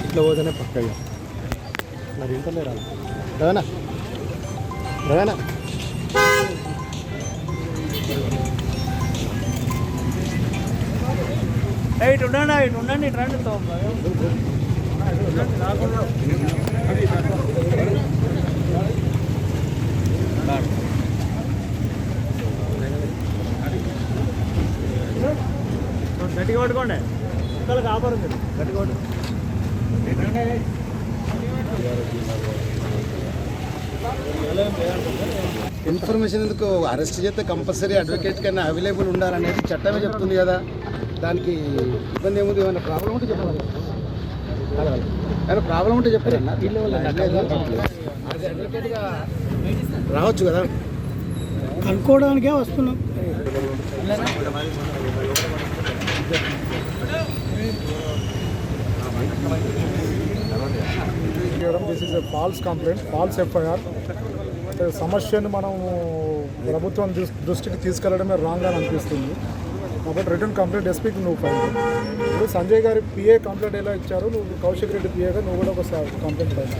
ఇట్లా పోతేనే పక్కగా మరి ఇంత రాదు రవేనా రవేనా ఇటు ఉండండి ఇటు ఉండండి ఇటు రండి తో- పట్టుకోండి పట్టు ఇన్ఫర్మేషన్ ఎందుకు? అరెస్ట్ చేస్తే కంపల్సరీ అడ్వకేట్ కన్నా అవైలబుల్ ఉండాలనేది చట్టమే చెప్తుంది కదా. దానికి ఇబ్బంది ఏముంది? ఏమైనా ప్రాబ్లం ఉంటే చెప్పాలి. ఏమైనా ప్రాబ్లం ఉంటే చెప్పారన్న రావచ్చు కదా. కనుక్కోవడానికే వస్తున్నాం. This is a false complaint false FIR సమస్యను మనం ప్రభుత్వం దృష్టికి తీసుకెళ్ళడమే రాంగ్ అని అనిపిస్తుంది. కాబట్టి రిటర్న్ కంప్లైంట్ ఎస్పీకి నువ్వు ఫైల్ ఇప్పుడు సంజయ్ గారి పిఏ కంప్లైంట్ ఎలా ఇచ్చారు? నువ్వు కౌశిక్ రెడ్డి పిఏగా నువ్వు కూడా ఒకసారి కంప్లైంట్ ఫైల్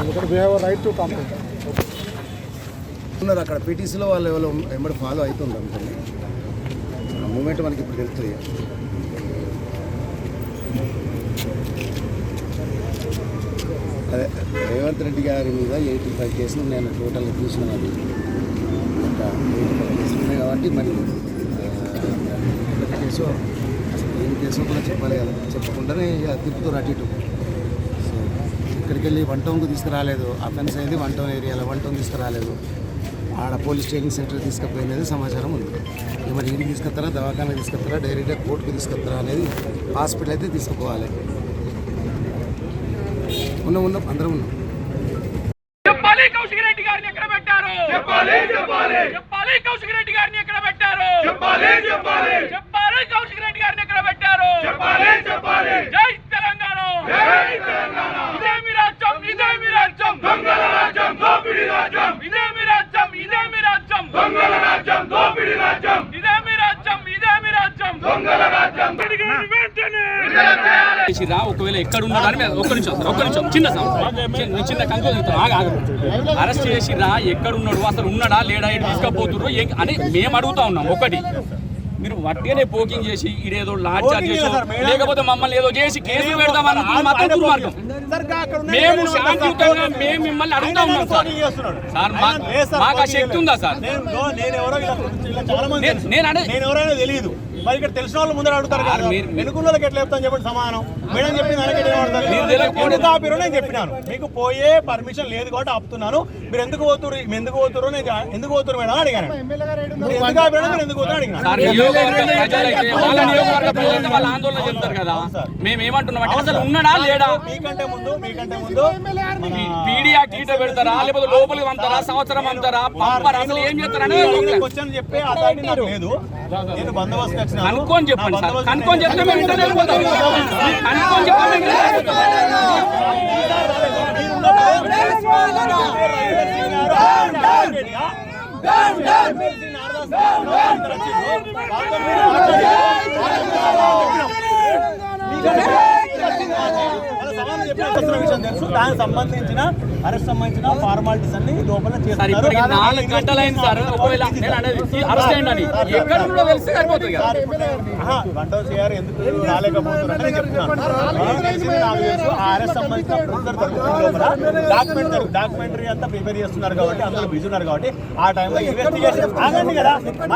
ఎందుకంటే we have right to complaint ఉన్నారు అక్కడ పీటీసీలో వాళ్ళు ఎవరో ఎంబడి ఫాలో అవుతుంది అనుకోండి ఆ మూమెంట్ మనకి ఇప్పుడు తెలుస్తుంది. రేవంత్ రెడ్డి గారి మీద ఎయిటీ ఫైవ్ కేసులు నేను టోటల్ చూసిన అది ఒక ఎయిటీ ఫైవ్ కేసులు ఉన్నాయి కాబట్టి మరి కేసు అసలు ఏం కేసు కూడా చెప్పాలి కదా. చెప్పకుండానే ఇక తిప్పుతారు అటు ఇటు. సో ఇక్కడికి వెళ్ళి వన్ టౌన్కు తీసుకురాలేదు. అఫెన్స్ అయింది వన్ టౌన్ ఏరియాలో వన్ టౌన్ తీసుకురాలేదు. ఆడ పోలీస్ ట్రైనింగ్ సెంటర్ తీసుకుపోయినది సమాచారం ఉంది. ఇక మరి ఇంటికి తీసుకొస్తారా దవాఖానా తీసుకొస్తారా డైరెక్ట్గా కోర్టుకు తీసుకొస్తారా అనేది హాస్పిటల్ అయితే తీసుకుపోవాలి. ఉన్నాం ఉన్నాం అందరం ఉన్నాం చెప్పాలి కౌశిక్ రెడ్డి గారిని ఎక్కడ పెట్టారు చెప్పాలి చెప్పాలి చెప్పాలి కౌశిక్ రెడ్డి గారిని ఎక్కడ పెట్టారు చెప్పాలి చెప్పాలి చేసిరా ఒకవేళ ఎక్కడ ఉన్నాడు అని మీద- ఒక్క నిమిషం సార్, ఒక్క నిమిషం చిన్న సమస్య. చిన్న కంకో అరెస్ట్ చేసిరా ఎక్కడ ఉన్నాడు అసలు ఉన్నాడా లేడా తీసుకపోతుర్రు అని మేము అడుగుతా ఉన్నాం ఒకటి. మీరు వట్టిగానే పోకింగ్ చేసి ఇదేదో లాడ్ చార్జ్ చేసి లేకపోతే మమ్మల్ని ఏదో చేసి కేసులు పెడదామని మాత్రం దుర్మార్గం మేము శాంతియుతంగా మేము మిమ్మల్ని అడుగుతా ఉన్నాం సార్. సార్ మాకు ఆ శక్తి ఉందా సార్? నేను నేను తెలియదు. మరి ఇక్కడ తెలిసిన వాళ్ళు ముందర అడుగుతారు కదా. మీరు- వెనుకున్నోళ్ళకి ఎట్లా చెప్తాను చెప్పండి సమానం. మేడం చెప్పింది ఎందుకు ఆపిరో నేను చెప్పినాను. మీకు పోయే పర్మిషన్ లేదు కాబట్టి ఆపుతున్నాను. మీరు ఎందుకు పోతురు ఎందుకు పోతురు నేను ఎందుకు పోతురు మేడం అడిగాను. ఎందుకు ఆపిరో మీరు ఎందుకు పోతురు అడిగాను సార్ నియోజకవర్గ ప్రజలైతే వాళ్ళ నియోజకవర్గ ప్రజలైతే వాళ్ళ ఆందోళన చెప్తారు కదా. మేము ఏమంటున్నాం? అంటే అసలు ఉన్నాడా లేడా? మీకంటే ముందు మీకంటే ముందు మన పీడీ యాక్ట్ ఈట పెడతారా? లేకపోతే లోపలికి పంపుతారా? సంవత్సరం పంపుతారా? పంపరా? అసలు ఏం చేస్తారని క్వశ్చన్ చెప్పే నాకు లేదు. నేను బందోబస్తు కనుక్కొని చెప్పండి సార్. కనుక్కొని చెప్తే మేము ఇంటర్ వెళ్ళిపోతాం. కనుక్కొని వెళ్ళిపోతాం. దానికి సంబంధించిన అరెస్ట్ సంబంధించిన ఫార్మాలిటీస్ అన్ని లోపల ఇప్పటికి నాలుగు గంటలు అయింది సార్. ఒకవేళ నేను అనేది అరెస్ట్ అయ్యండి అని? ఎక్కడ ఉన్నదో తెలిస్తే సరిపోతుంది కదా. గంటలు చేయారు ఎందుకు రాలేకపోతున్నారు అని చెప్తున్నాను. తెలుసు అరెస్ట్ సంబంధించిన డాక్యుమెంటరీ అంతా ప్రిపేర్ చేస్తున్నారు కాబట్టి అందరూ బిజీ ఉన్నారు కాబట్టి ఆ టైంలో ఇన్వెస్టిగేషన్ ఆగండి కదా.